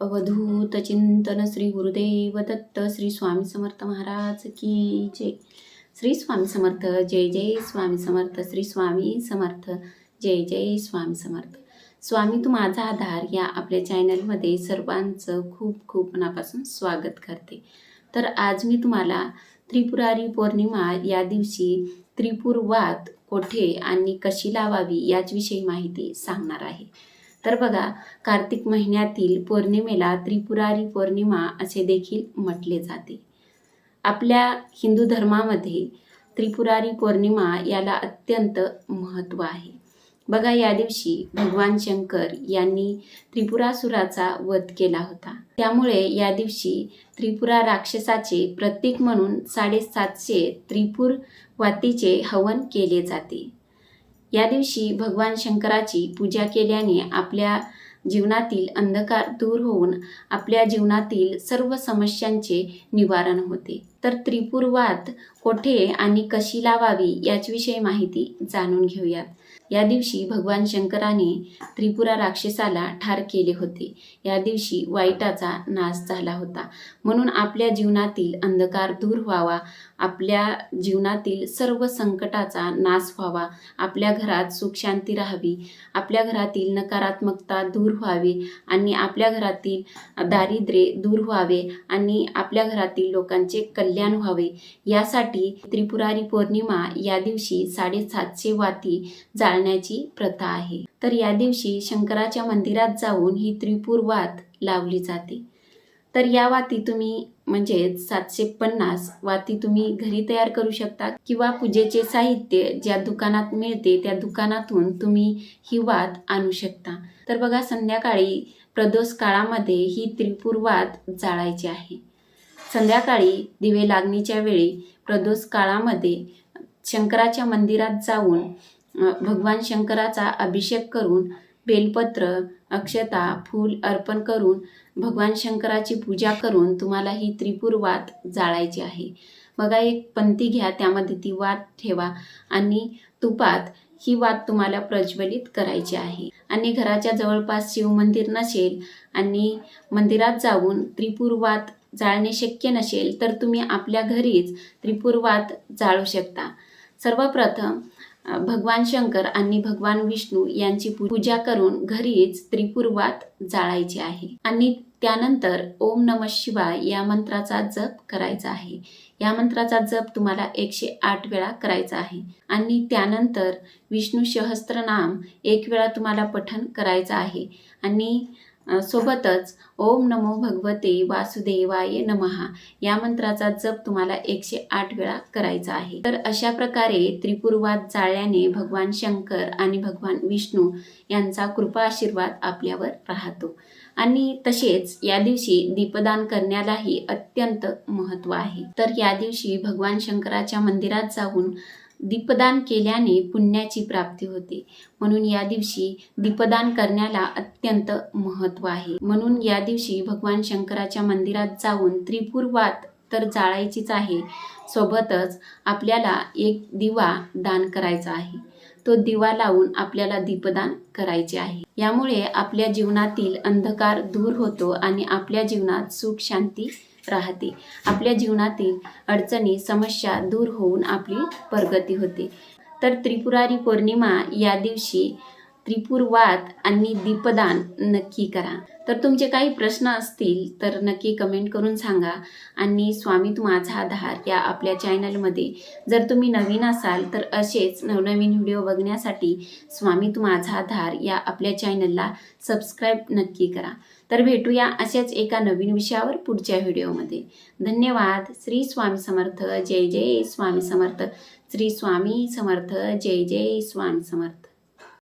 अवधूत चिंतन श्री गुरुदेव दत्त श्री स्वामी समर्थ महाराज की जय. श्री स्वामी समर्थ जय जय स्वामी समर्थ श्री स्वामी समर्थ जय जय स्वामी समर्थ. स्वामी तू माझा आधार या आपल्या चॅनलमध्ये सर्वांचं खूप खूप मनापासून स्वागत करते. तर आज मी तुम्हाला त्रिपुरारी पौर्णिमा या दिवशी त्रिपुरवात कोठे आणि कशी लावावी याचविषयी माहिती सांगणार आहे. तर बघा कार्तिक महिन्यातील पौर्णिमेला त्रिपुरारी पौर्णिमा असे देखील म्हटले जाते. आपल्या हिंदू धर्मामध्ये त्रिपुरारी पौर्णिमा याला अत्यंत महत्त्व आहे. बघा या दिवशी भगवान शंकर यांनी त्रिपुरासुराचा वध केला होता. त्यामुळे या दिवशी त्रिपुरा राक्षसाचे प्रतीक म्हणून साडेसातशे त्रिपूर वातीचे हवन केले जाते. या दिवशी भगवान शंकराची पूजा केल्याने आपल्या जीवनातील अंधकार दूर होऊन आपल्या जीवनातील सर्व समस्यांचे निवारण होते. तर त्रिपुरवात कोठे आणि कशी लावावी याचविषयी माहिती जाणून घेऊयात. या दिवशी भगवान शंकराने त्रिपुरा राक्षसाला ठार केले होते. या दिवशी वाईटाचा नाश झाला होता. म्हणून आपल्या जीवनातील अंधकार दूर व्हावा आपल्या जीवनातील सर्व संकटाचा नाश व्हावा आपल्या घरात सुखशांती राहावी आपल्या घरातील नकारात्मकता दूर व्हावी आणि आपल्या घरातील दारिद्र्य दूर व्हावे आणि आपल्या घरातील लोकांचे कल्याण व्हावे. यासाठी त्रिपुरारी पौर्णिमा या दिवशी साडेसातशे वाती जाळण्याची प्रथा आहे. तर या दिवशी शंकराच्या मंदिरात जाऊन ही त्रिपूर वात लावली जाते. तर या वाती तुम्ही म्हणजे सातशे पन्नास वाती तुम्ही घरी तयार करू शकता किंवा पूजेचे साहित्य ज्या दुकानात मिळते त्या दुकानातून तुम्ही ही वात आणू शकता. तर बघा संध्याकाळी प्रदोष काळामध्ये ही त्रिपूर वात जाळायची आहे. संध्याकाळी दिवे लागणीच्या वेळी प्रदोष काळामध्ये शंकराच्या मंदिरात जाऊन भगवान शंकराचा अभिषेक करून बेलपत्र अक्षता फूल अर्पण करून भगवान शंकराची पूजा करून तुम्हाला ही त्रिपुर वात जाळायची आहे. बघा एक पंथी घ्या त्यामध्ये ती वात ठेवा आणि तुपात ही वात तुम्हाला प्रज्वलित करायची आहे. आणि घराच्या जवळपास शिवमंदिर नसेल आणि मंदिरात जाऊन त्रिपुर वात जाळणे शक्य नसेल तर तुम्ही आपल्या घरीच त्रिपूर वात जाळू शकता. सर्वप्रथम भगवान शंकर आणि भगवान विष्णू यांची पूजा करून घरीच त्रिपुर्वात जाळायची आहे. आणि त्यानंतर ओम नम शिवाय या मंत्राचा जप करायचा आहे. या मंत्राचा जप तुम्हाला एकशे आठ वेळा करायचा आहे. आणि त्यानंतर विष्णू सहस्त्रनाम एक वेळा तुम्हाला पठण करायचं आहे. आणि सोबतच ओम नमो भगवते वासुदेवाय नमहा. या मंत्राचा जप तुम्हाला एकशे आठ वेळा करायचा आहे. तर अशा प्रकारे त्रिपुरवाद जाळल्याने भगवान शंकर आणि भगवान विष्णू यांचा कृपा आशीर्वाद आपल्यावर राहतो. आणि तसेच या दिवशी दीपदान करण्यालाही अत्यंत महत्त्व आहे. तर या दिवशी भगवान शंकराच्या मंदिरात जाऊन दीपदान केल्याने पुण्याची प्राप्ती होते. म्हणून या दिवशी दीपदान करण्याला अत्यंत महत्त्व आहे. म्हणून या दिवशी भगवान शंकराच्या मंदिरात जाऊन त्रिपुरवात तर जाळायचीच आहे. सोबतच आपल्याला एक दिवा दान करायचा आहे. तो दिवा लावून आपल्याला दीपदान करायचे आहे. यामुळे आपल्या जीवनातील अंधकार दूर होतो आणि आपल्या जीवनात सुख शांती राहते. आपल्या जीवनातील अडचणी समस्या दूर होऊन आपली प्रगती होते. तर त्रिपुरारी पौर्णिमा या दिवशी त्रिपुरवात आणि दीपदान नक्की करा. तर तुमचे काही प्रश्न असतील तर नक्की कमेंट करून सांगा. आणि स्वामी माझा आधार या आपल्या चॅनलमध्ये जर तुम्ही नवीन असाल तर असेच नवनवीन व्हिडिओ बघण्यासाठी स्वामी माझा आधार या आपल्या चॅनलला सबस्क्राईब नक्की करा. तर भेटूया अशाच एका नवीन विषयावर पुढच्या व्हिडिओमध्ये. धन्यवाद. श्री स्वामी समर्थ. जय जय स्वामी समर्थ. श्री स्वामी समर्थ. जय जय स्वामी समर्थ.